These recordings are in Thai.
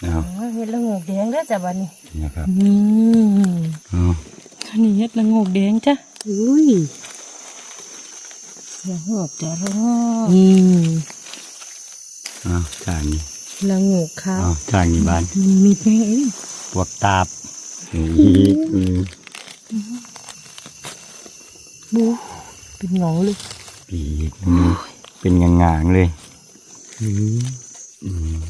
เอาอ๋อเฮ็ดละโงกแดงเด้อจ้ะบัดนี้นะครับนี่เอาอันนี้เฮ็ดละโงกแดงจ้ะอุ้ยละโงกจ้ะละโงกอืมเอาจางนี่ละโงกขาวเอาจางนี่บ้านมีมีดแม่เอ้ยปวกตาบอีกอืมบูเป็นเหงาเลยปีกอืมเป็นงางๆเลยอืมอืม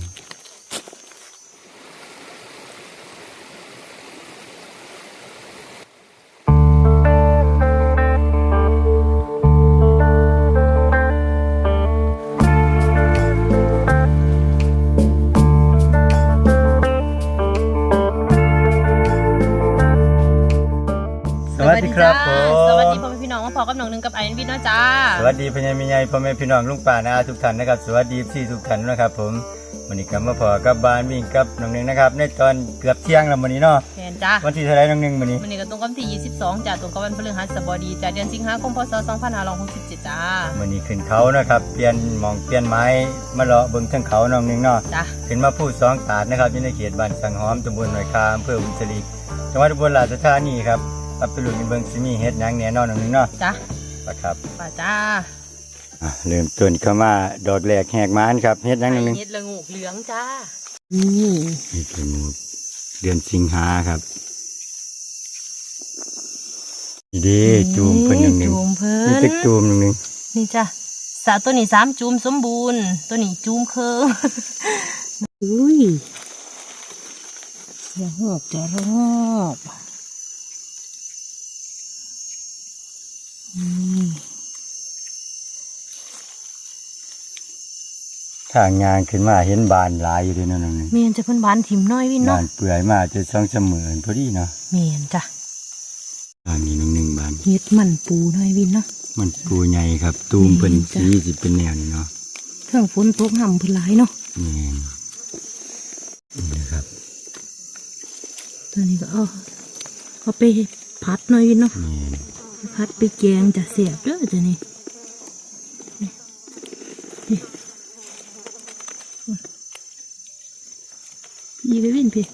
เอ็นวีเนาะจ้า สวัสดีพญามิญญพ่อแม่พี่น้องลุงป่านาอาทุกท่านนะครับ สวัสดีพี่ทุกท่านนะครับ ผมวันนี้กลับมาพอกับบ้านวิ่งกับน้องหนึ่งนะครับ ในตอนเกือบเที่ยงแล้ววันนี้เนาะแทนจ้าวันที่เท่าไหรน้องหนึ่งวันนี้วันนี้ก็ตรงกับวันที่ 22จ้าตรงกับวันพฤหัสบดีจ้าเดือนสิงหาคมพศ2567จ้าวันนี้ขึ้นเขานะครับ เปลี่ยนหมองเปลี่ยนไม้มาเลาะเบิ่งเทั้งเขาน้องหนึ่งเนาะจ้าขึ้นมาพูดสองตาดนะครับอยู่ในเขตบ้านสังหอมตำบลหน่อยคาอำเภอบุญชลีจังหวัดอุบลราชธานีครับรับไปลุยกันเบิ่งสิมีเฮ็ดหยังแหน่นอนน้องหนึ่งเนาะจ้า นะครับป่าจ้าอะเริ่มต้นเข้ามาดอกแรกแหกมานครับเฮ็ดหยังน้องหนึ่งเฮ็ดละโงกเหลืองจ้านี่นี่คือหมูเดือนสิงหาครับนี่เดีจูมเพิ่นหนึ่งหนึ่งจูมเพิ่นี่นตึกจูมหนึ่งหนึ่งนี่จ้ะสาตัวนี้สามจูมสมบูรณ์ ตัวนี้จูมเคิงอุ้ยละโงกจ้ะละโงก นี่ทางงานขึ้นมาเห็นบานหลายอยู่ด้วยเนาะน้องหนึ่งเมียนจะเพิ่นบานถิ่มน้อยวินบาเนาะนเปื่อยมาจะสองเสมอพอดีเนาะเมียนจ้ะบานนี้น้องหนึ่งบานเฮ็ดมันปูน้อยวินเนาะมันปูใหญ่ครับ ตูมเป็นจ้ะสีสิเป็นแนวนี้เนาะเครื่องฝนตกห่ำเพิ่นหลายเนาะนี่นี่นะครับตัวนี้ก็เอาเอาไปพัดน้อยวินเนาะนี่พัดไปแกงจะเสียบเด้อจ้ะนี่ นี่นี่พี่ไปวินพี่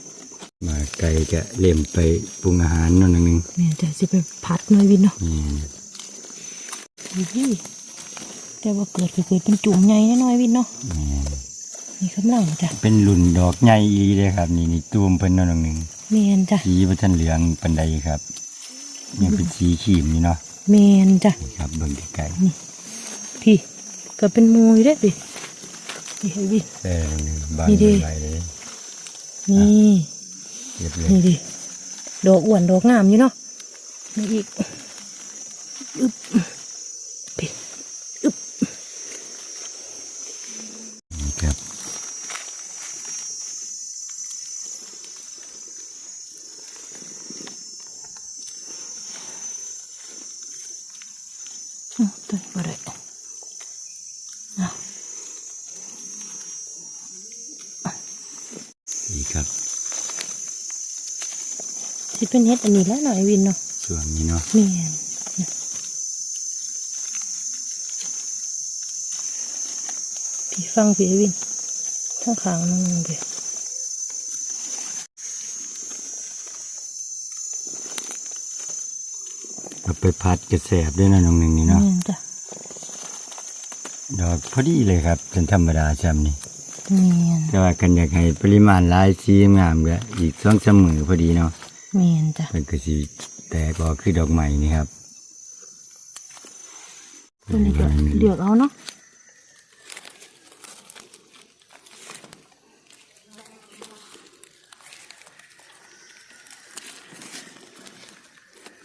มาไก่จะเล่มไปปรุงอาหารเนาะน้องหนึ่งแม่จะสิไปพัดหน่อยวินเนาะนี่พี่แต่ว่าเกิดก็เกิดเป็นจุ่มใหญ่แน่น้อยวินเนาะนี่นี่กำลังจ้ะเป็นรุ่นดอกใหญ่อีเลยครับ นี่นี่ตูมเพิ่นเนาะน้องหนึ่งแมนจ้ะสีพระท่านเหลืองปันใดครับยังเป็นสีขีมนี่เนาะแมนจ้ะนี่ครับเบิ่งไกลพี่ก็เป็นมูอยู่ได้อพี่พี่ให้วินๆเออนี่บางนี่ดิใบเลย นี่เรียบเลยนี่ดิดอกอ้วนดอกงามอยู่เนาะนี่อีกอึบพี่อึบ นี่ครับ อื้อตัวนี้บ่ได้เอา นี่ครับ สิ เป็นเฮ็ดอันนี้แล้วหน่อยวินเนาะส่วนนี้เนาะแม่นนะพี่ฟังพี่ไอ้วินทั้งขางนั่งไปเอาไปพัดกระแสบด้วยนะน้องหนึ่งนี่เนาะแม่นจ้ะดอกพอดีเลยครับเป็นธรรมดาจำนี่แม่นแต่ว่ากันอยากให้ปริมาณหลายสีงามก็อีกสองเสมอพอดีเนาะ แม่นจ้ะเป็นก็สีแตกออกคือดอกใหม่นี่ครับตัวนี้ก็เลือกเอาเนาะ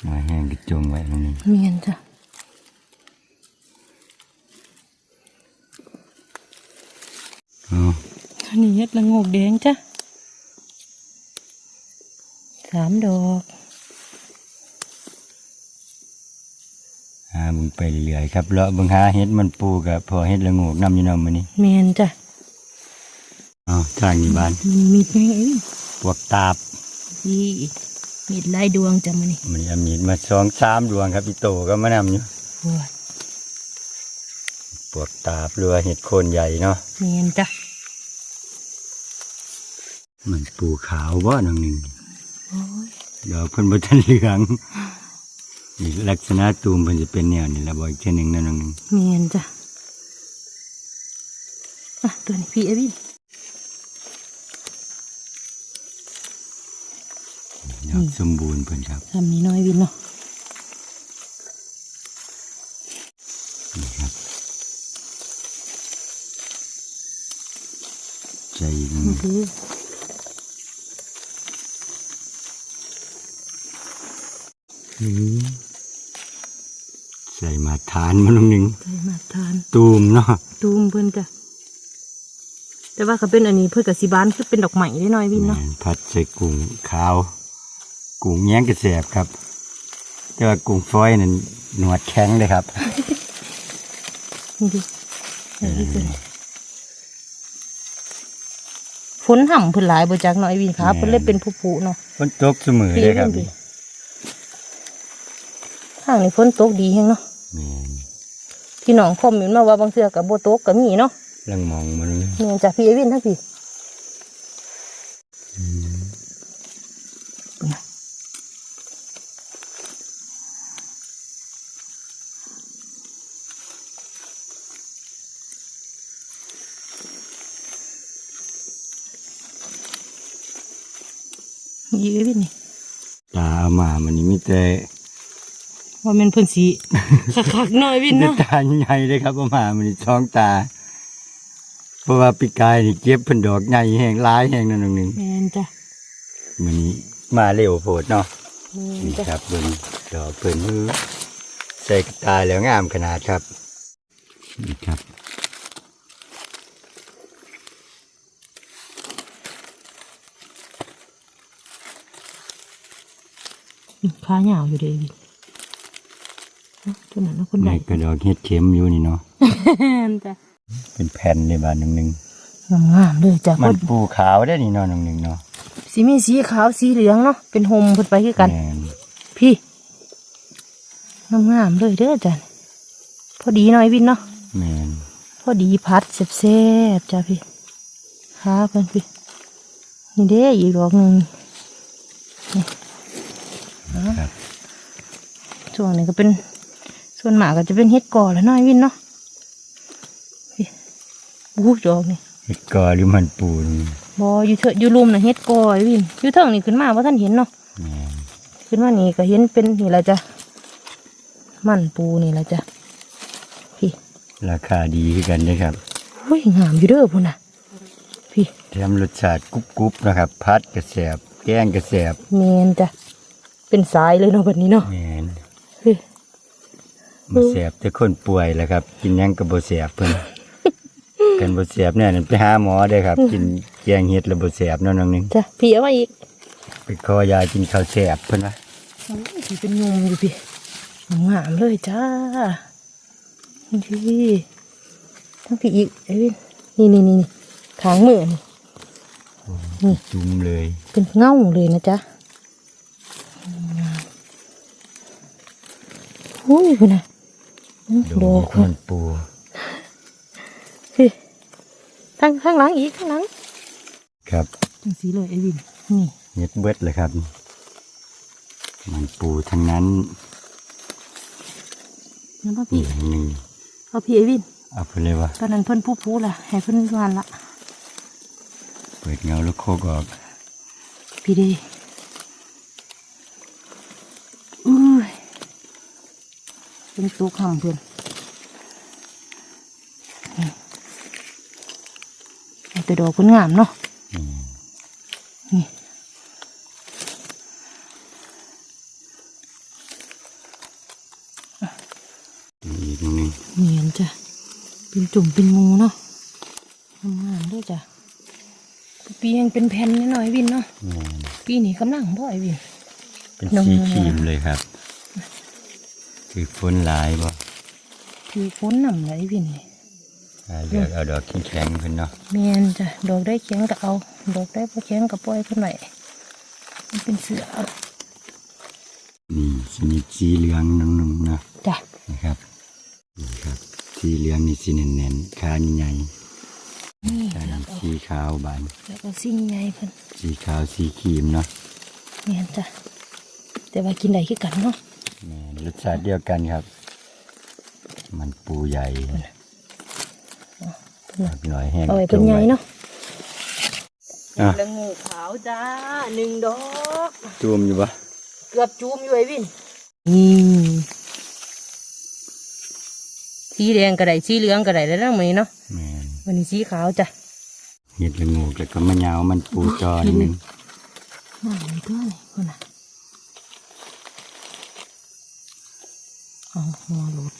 มาแห้งกระจงไว้ตรงนี้แม่นจ้ะอ๋ออันนี้เฮ็ดละโงกแดงจ้ะสามดอกหามึงไปเรื่อยๆครับเลาะเบิ่งหาเฮ็ดมันปูกับพอเฮ็ดละโงกนำอยู่นำมื้อนี้แม่นจ้ะอ๋อทางนี้บ้านมีดแม่งเอ้ยพวกตาบนี่มีดลายดวงจ้ะมื้อนี้มันเอามีดมาสองสามดวงครับพี่โตก็มานำอยู่ปวดพวกตาบหรือว่าเห็ดโคนใหญ่เนาะแม่นจ้ะมันปูขาวว่าน้องหนึ่งโอ้ย ดอกเพิ่นบ่ทันเหลืองนี่ลักษณะตูมเพิ่นจะเป็นแนวนี่ละบ่อีกเช่นหนึ่งนะน้องหนึ่งเมียนจ้ะอะตัวนี้พี่เอวินดอกสมบูรณ์เพิ่นครับทำนี้น้อยวินเนาะนี่ครับใจหนึ่ง นี่คือ อืม ใส่มาทานมาน้องหนึ่งใส่มาทาน ตูมเนาะตูมเพิ่นจ้ะแต่ว่าเขาเป็นอันนี้เพื่อกสิบานคือเป็นดอกใหม่ได้น้อยวินเนาะแม่นผัดใส่กุ้งขาว กุ้งแย้งกระแสบครับ แต่ว่ากุ้งฟอยนั่นหนวดแข็งเลยครับนี่ดิเออนี่คือฝนห่ำเพิ่นหลายบ่จักน้อยวินครับเพิ่นเลยเป็นผู้ผูเนาะฝนตกเสมอเลยครับพี่ ทางนี้ฝนตกดีแฮงเนาะแม่นพี่น้องคอมเมนต์มาว่าบางเทื่อก็บ่ตกก็มีเนาะลังมองมันเลยแม่นจ้ะพี่เอวินทั้งพี่พี่เอวินนี่ตาเอามามันนี่มีแต่ ว่าแมันเพิ่นสีคักๆหน่อยวินแต่เนาะตาใหญ่เลยครับเอามามันนี่ช่องตา เพราะว่าปีกายนี่เก็บเพิ่นดอกใหญ่แห้งหลายแห้งนั่นนึงแม่นจ้ะมันนี้มาเร็วโพดเนาะแม่นนี่จ้ะครับเบิ่งดอกเพิ่นมือใส่กระตายแล้วงามขนาดครับนี่ครับขายาวอยู่เด้วินเอ้า ตัวนั้นเนาะคนใดนี่ก็ดอกเฮ็ดเข็มอยู่นี่เนาะแม่นจ้ะเป็นแผ่นเลยบาดหนึงหนึงงามๆเลยจ้ะมัคนนปูขาวได้นี่เนาะหนึงหนึงเนาะสีมีสีขาวสีเหลืองเนาะเป็นโฮมเพิ่นไปคือกัน แม่นพี่งามๆเลยเด้อจ้ะพอดีหน่อยวินเนาะแม่นพอดีพัดแซ่บๆจ้ะพี่ขาเพิ่นพี่นี่เด้อีกดอกหนึ่งนี่ครับช่วงนี้ก็เป็น ส่วนหมากก็จะเป็นเฮ็ดก่อแล้วหน้อยวินเนาะพี่บูดอกนี่เฮ็ดกอหรือมันปูนี่บออยู่เถอะอยู่รุมนะเฮ็ดก่อไอ้วินอยู่เทิงนี่ขึ้นมาว่าท่านเห็นเนาะแม่นขึ้นมานี่ก็เห็นเป็นนี่ละจ้ะมันปูนี่ละจ้ะพี่ ราคาดีคือกันเด้อครับอุ้ยงามอยู่เด้อพุ่นน่ะพี่แถมรสชาติกรุบๆนะครับ พัดกระแสบแกงกระแสบเมนจ้ะเป็นสายเลยเนาะแบบนี้เนาะแม่น เฮ้ยมันแสบแต่คนป่วยแหละครับ กินหยังก็บ่แสบเพิ่น กันบ่แสบเนี่ยนั่นไปหาหมอเด้อครับ กินแกงเห็ดแล้วบ่แสบเนาะน้องหนึงจ้ะพี่เอามาอีกไปขอยากินข้าวแสบเพิ่นว่าโอ้ยพี่เป็นงงอยู่พี่งามเลยจ้าพี่ทั้งพี่อีกไอ้วินนี่นี่นี่นี่ขางมือนี่นี่จุ่มเลยเป็นเง่าเลยนะจ๊ะอุ้ยคุณน่ะอื้อ ดดออกกคุณมันปูพี่ข้างข้างหลังอีกข้างหลัง ครับจังสีเลยไอ้วิน นี่เฮ็ดเบิดเลยครับ มันปูทั้งนั้นน้ำพ่อนี่พี่หนึ่งเอาพี่ไอ้วินเอาไปเลยว่าตอนนั้นเพิ่นผู้ผู้ล่ะให้เพิ่นวานละ เปิดเงาแล้วโคกออก พี่เดอุ้ย เป็นตัวคำเพื่อนนี่เอาแต่ดอกเพิ่นงามเนาะนี่นี่อีกหนึ่งเหมือนจ้ะ เป็นจุ่มเป็นงูเนาะงามๆด้วยจ้ะปียังเป็นแผ่นนิดหน่อยวินเนาะแม่นปีนี้กำลังบ่อยวิน เป็นน้องสีน้องครีมเลยครับ คือฝนหลายบ่คือฝนนำไหลวินนี่อ่าเลือกเอาดอกแข็งๆเพิ่นเนาะแม่นจ้ะดอกได้แข็งก็เอา ดอกได้บ่แข็งก็ปล่อยเพิ่นไว้มันเป็นเสือนี่ชนิดสีเหลืองนึงๆเนาะจ้ะนะครับนี่ครับสีเหลืองนี่สีแน่นๆขาใหญ่นี่ๆขาเลือกนี่เอาสีสีขาวบานแล้วก็สิ่งใหญ่เพิ่นสีขาวสีครีมเนาะแม่นจ้ะแต่ว่ากินได้คือกันเนาะแม่ นรสชาติเดียวกันครับ มันปูใหญ่ครับหน่อยแห้งเอาไว้เป็นใหญ่เนาะอะละงูขาวจ้าหนึ่งดอกจุ่มอยู่ปะเกือบจูมอยู่ไอ้วินนี่สีแดงก็ได้สีเหลืองก็ได้แล้วนะมื้อนี้เนาะแม่นวันนี้สีขาวจ้ะเห็ดละโงูแล้วก็มะยาวมันปูจอนิดนึงน่าเลยตัวนี่คนน่ะ เอาหัวหลุด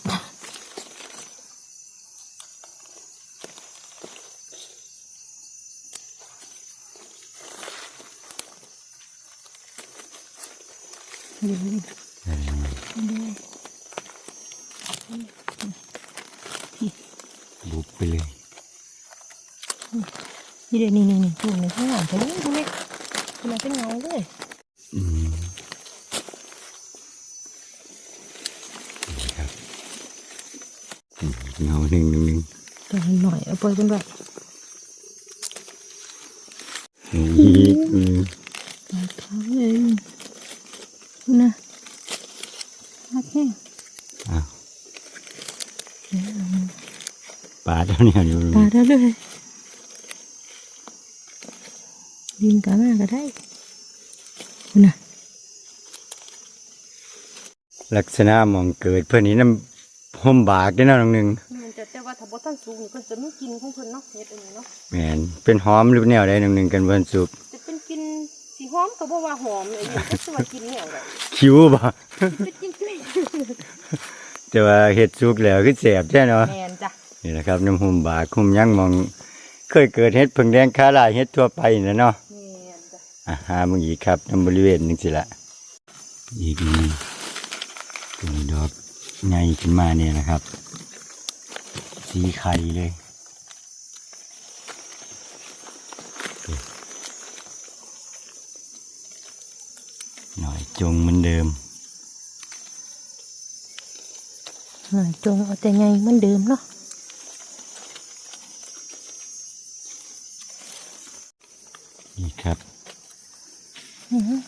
ดี๋ยวนี้เออบุบไปเลยนี่เดี๋ยวนี่นี่นี่ตัวนี้ข้างหลังตัวนี้ดูนี่ตัวนี้เป็นเงาเลย อืมนี่ครับอืม เงาหนึ่งหนึ่งหนึ่งตัวนี้หน่อยเอาไปเป็นแบบอีกอืมปลาเขาเลยนะโอเคอ้าวปลาเท่านี้อยู่ปลาได้เลยดินกันมาก็ได้คุณน่ะลักษณะหมองเกิดเพื่อนนี้น้ำห่มบากได้เนาะน้องหนึ่งมันจะ แต่ว่าถ้าบ่ทันสูงก็จะไม่กินของเพิ่นเนาะเฮ็ดอันนี้เนาะแมนเป็นหอมหรือแนวใดน้องหนึ่งกันเพื่อนสุกจะเป็นกินสีหอมก็บ่ว่าหอมเลยอยู่ก็สิว่ากินแนวใดคิ้วบ่ เป็นกินจุ้ยแต่ว่าเห็ดสุกแล้วคือแสบใช่เนาะ แม่นจ้ะนี่แหละครับน้ำห่มบากห่มยังมอง เคยเกิดเห็ดผึ่งแดงคาลายเห็ดทั่วไปนะเนาะแม่นจ้ะอาหามึงอีกครับน้ำบริเวณนึงสิละอีกนี่เป็นดอกใหญ่ขึ้นมาเนี่ยนะครับ สีไข่เลยหน่อยจงเหมือนเดิมหน่อยจงเอาแต่ไงเหมือนเดิมเนาะนี่ครับอื้อหือ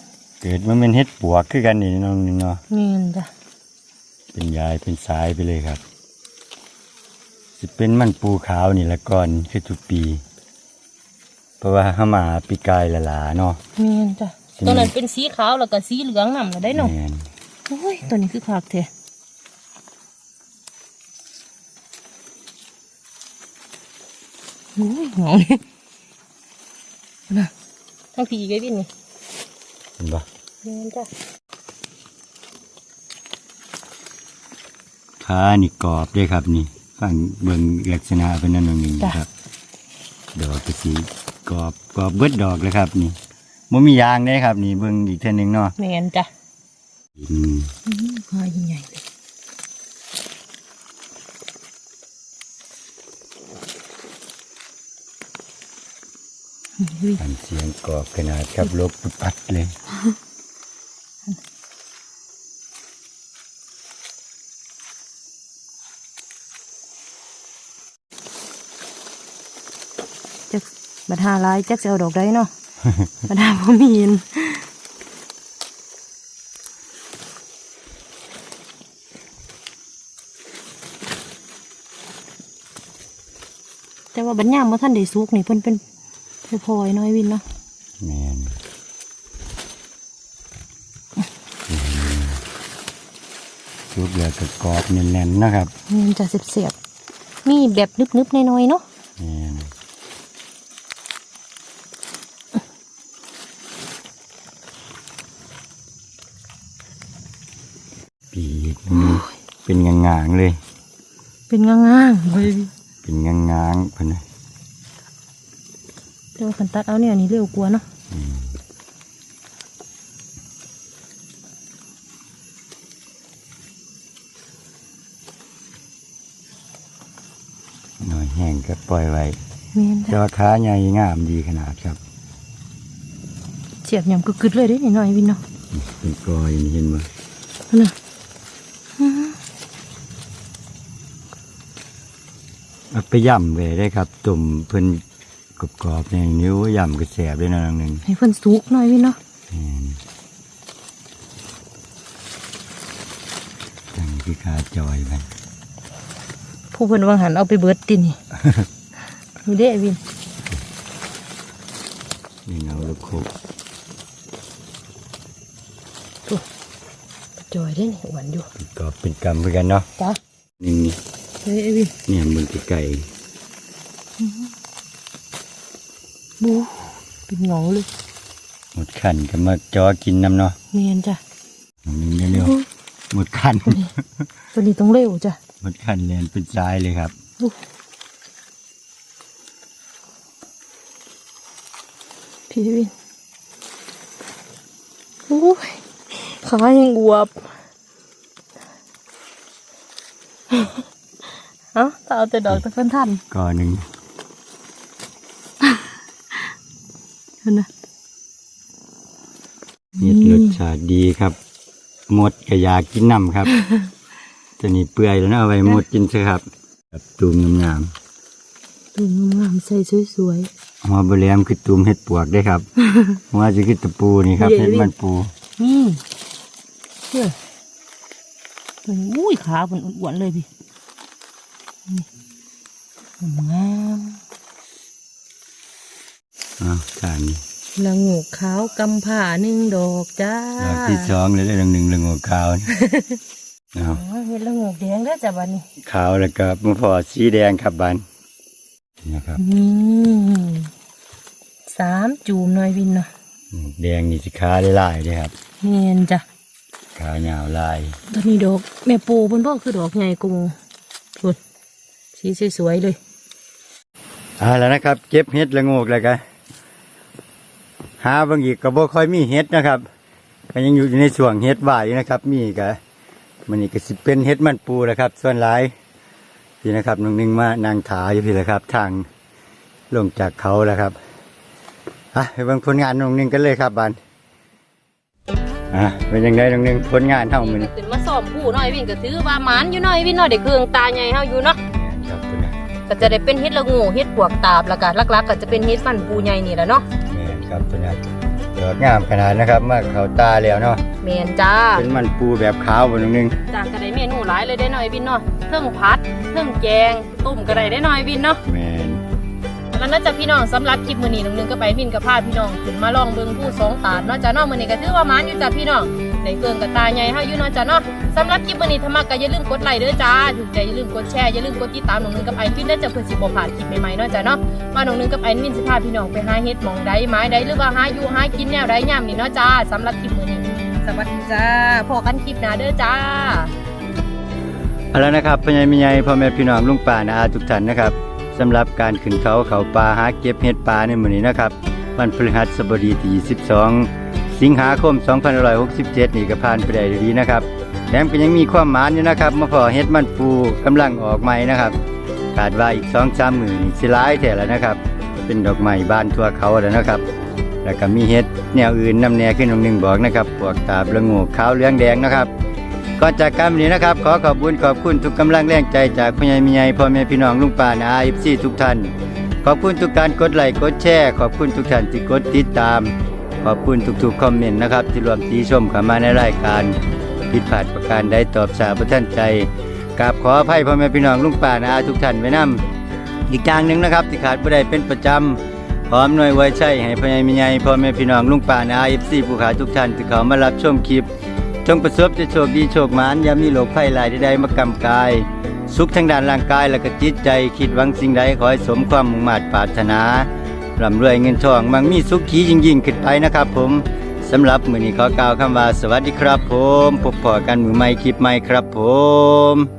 เกิดมันเป็นเห็ดปวกคือกันนี่น้องนึงเนาะแม่นจ้ะเป็นยายเป็นสายไปเลยครับ จะเป็นมันปูขาวนี่ละก่อนคือทุกปี เพราะว่าห้ามาปีกายละลาเนาะแม่นจ้ะใช่ไหมตัวนั้นเป็นสีขาวแล้วก็สีเหลืองนำแล้วได้เนาะแม่นโอ้ยตัวนี้คือคักแท้โอ้ยเหงาเนี่ยนะทั้งผีไอ้บินนี่เห็นปะแม่นจ้ะขานี่กรอบด้วยครับนี่ ฟังเบิ่งลักษณะเป็นนั่นนนหนึ่งครับ ดอกกระสีกรอบกรอบเบิดดอกเลยครับนี่มันมียางได้ครับ นี่เบิ่งอีกเท่านึงเนาะแม่นจ้ะอืมอื้อพาใหญ่ๆเลยเฮ้ยอันเสียงกรอบขนาดครับลบปุ๊บปัดเลย บัดหาหลายจักจะเอาดอกได้เนาะ บัดหาบ่มีเห็นแต่ว่าบัดยามบ่ทันได้สุกนี่เพิ่นเป็นพลอยๆน้อยวินเนาะแม่นชุบแล้วก็กรอบแน่นๆนะครับมันจะเสียบๆมีแบบนึบๆน้อยๆเนาะ แม่นปีกมัน เป็นงางๆเลย เป็นง่างๆเลยเป็นงางๆพะนะเดี๋ยวคันตัดเอาเนี่ยนี่เร็วกว่าเนาะหน่อยแห้งก็ปล่อยไว้แม่นแต่จ้ะว่าขาใหญ่งามดีขนาดครับเสียบยำกึดๆเลยเด้นี่น้อยวินเนาะเป็นกอยนี่เห็นไหมน่ะ เอาไปย่ำไว้ได้ครับตุ่มเพิ่นกรอบๆอย่างนิ้วยำกระแสบเลยนะน้องหนึ่งให้เพิ่นสุกหน่อยวินเนาะแม่นตั้งคือขาจอยไปผู้เพิ่นวางหันเอาไปเบิดตินี่นี่เด้วินนี่เงาลูกโคกจอยได้นี่หวานอยู่เป็นกรอบเป็นกำเหมือนกันเนาะจ้ะนี่ เฮ้ยไอ้วินเนี่ยมึงไก่บูเป็นเหงาเลยหมดขันก็มาจอกินน้ำเนาะเนียนจ้ะน้องหนึ่งเร็วๆหมดขันตัวนี้ต้องเร็วจ้ะหมดขันเรียนเป็นทรายเลยครับพี่วินโอ้ยขายังอวบ เอ้าถ้าเอาแต่ดอกตะเพิ่นทันก่อหนึ่งเห็นนะเห็ดรสชาติดีครับ หมดก็อยากกินน้ำครับ ตัวนี้เปื่อยแล้วนะเอาไว้หมดกินเถอะครับกับตูมงามตูมงามใส่สวยๆหัวบะแหลมคือตูมเห็ดปวกได้ครับ หัวจะคือตะปูนี่ครับเดี๋ยวเห็ดมันปูๆนี่เชื่อมันอุ้ยขามันอ้วนๆเลยพี่นี่ งามอ้าวทานนี่ๆละงูกขาวกำผ่าหนึ่งดอกจ้าดอกที่สองเลยได้ดอกหนึ่งเรื่องหัวขาวนี่อ้าวอ๋อเห็นละงูกแดงเด้อจ้ะบัดนี้ขาวแล้วก็มะพร้าวสีแดงครับบานนี่นะครับนี่สามจูมหน่อยวินเนาะแดงนี่สิขาได้ลายเลยครับเนียนจ้ะขายาวลายตัวนี้ดอกแม่ปูเพิ่นบอกคือดอกใหญ่กว่าหมูสุด สีสวยๆเลยอ่าแล้วนะครับ เก็บเห็ดละโงกแล้วกันหาบางอีกก็บ่ค่อยมีเห็ดนะครับก็ยังอยู่ในช่วงเห็ดบ่ายอยู่นะครับ มีก็มันนี่ก็สิเป็นเห็ดมันปูแหละครับ ส่วนหลายพี่นะครับน้องหนึงมานางถาอยู่พี่แหละครับ ทางลงจากเขาแล้วครับอะไปเบิ่งผลงานน้องหนึงกันเลยครับบานอะเป็นยังไงน้องหนึงผลงานเท่ามันขึ้นมาสอบผู้หน่อยวินก็ถือว่าหมานอยู่หน่อยวินเนาะได้เครื่องตาใหญ่เฮาอยู่เนาะครับคุณนะ ก็จะได้เป็นเฮ็ดละงูเฮ็ดปวกตาบแล้วก็หลักๆก็จะเป็นเฮ็ดมันปูใหญ่นี่แหละเนาะแม่นครับคุณนะดอกงามขนาดนะครับมาเขาตาแล้วเนาะแม่นจ้าเป็นมันปูแบบขาวบนนึงจ้าก็ได้เมนูหลายเลยได้หน่อยวินเนาะเครื่องพัดเครื่องแกงตุ่มก็ได้ได้หน่อยวินเนาะแมนแล้วน่าจะพี่น้องสำหรับคลิปมื้อนี้น้องนึงก็ไปวินกับพาพี่น้องขึ้นมาลองเบิ่งผู้สองตาดเนาะจ้าเนาะมื้อนี้ก็ถือว่าหมานอยู่จ้าพี่น้อง ได้เครื่องกับตาใหญ่เฮาอยู่เนาะจ้าเนาะสำหรับคลิปมื้อนี้ถ้ามักก็อย่าลืมกดไลค์เด้อจ้าถูกใจอย่าลืมกดแชร์อย่าลืมกดติดตามหน้องนึงกับไอฟินเด้อจ้าเพื่อสิบ่พลาดคลิปใหม่ๆเนาะจ้าเนาะว่าน้องนึงกับไอวินสิพาพี่น้องไปหาเฮ็ดหมองใดไม้ใดหรือว่าหาอยู่หากินแนวใดยามนี้เนาะจ้าสำหรับคลิปมื้อนี้สวัสดีจ้าพอกันคลิปหน้าเด้อจ้าเอาแล้วนะครับพ่อใหญ่แม่ใหญ่พ่อแม่พี่น้องลุงป่านาอาทุกท่านนะครับสำหรับการขึ้นเขาเขาป่าหาเก็บเห็ดป่าในมื้อนี้นะครับวันพฤหัสบดีที่12 สิงหาคม2567 นี่ก็ผ่านไปได้ดีนะครับแถมก็ยังมีความหมานอยู่นะครับมาพอเห็ดมันปูกำลังออกใหม่นะครับคาดว่าอีก2-3มื้อนี่สิหลายแท้แล้วนะครับ เป็นดอกไม้บานทั่วเขาแล้วนะครับ แล้วก็มีเห็ดแนวอื่นนำแนวขึ้นตรงหนึ่งบอกนะครับปวกตาบละงูขาวเหลืองแดงนะครับก่อนจากการวันนี้นะครับ ขอขอบคุญขอบคุณทุกกำลังแรงใจจากพ่อใหญ่มีใหญ่พ่อแม่พี่น้องลุงป่านาอาซีทุกท่าน ขอบคุณทุกการกดไลค์กดแชร์ขอบคุณทุกท่านที่กดติดตาม ขอบคุณทุกๆคอมเมนต์นะครับ ที่รวมตีชมเข้ามาในรายการผิดพลาดประการใดตอบสาประท่านใจกราบขออภัยพ่อแม่พี่น้องลุงป่านาอาทุกท่านไว้นํอีกอย่างหนึ่งนะครับ ที่ขาดไม่ได้เป็นประจำพร้อมหน่วยไว้ใช่ให้พ่อใหญ่แมีใหญ่พ่อแม่พี่น้องลุงป่านาเอฟซีผู้ขาทุกท่านที่เขามารับชมคลิปจงประสบจะโชคดีโชคหมานอย่ามีโรคภัยหลายใดๆมากำกาย สุขทางด้านร่างกายและก็จิตใจคิดหวังสิ่งใดขอให้สมความมุ่งมา่ปรารถนา ร่ำรวยเงินทองมังมีสุขขียิ่งยิ่งขึ้นไปนะครับผมสำหรับมือนี้ขอกล่าวคำว่าสวัสดีครับผมพบพอกันมือใหม่คลิปใหม่ครับผม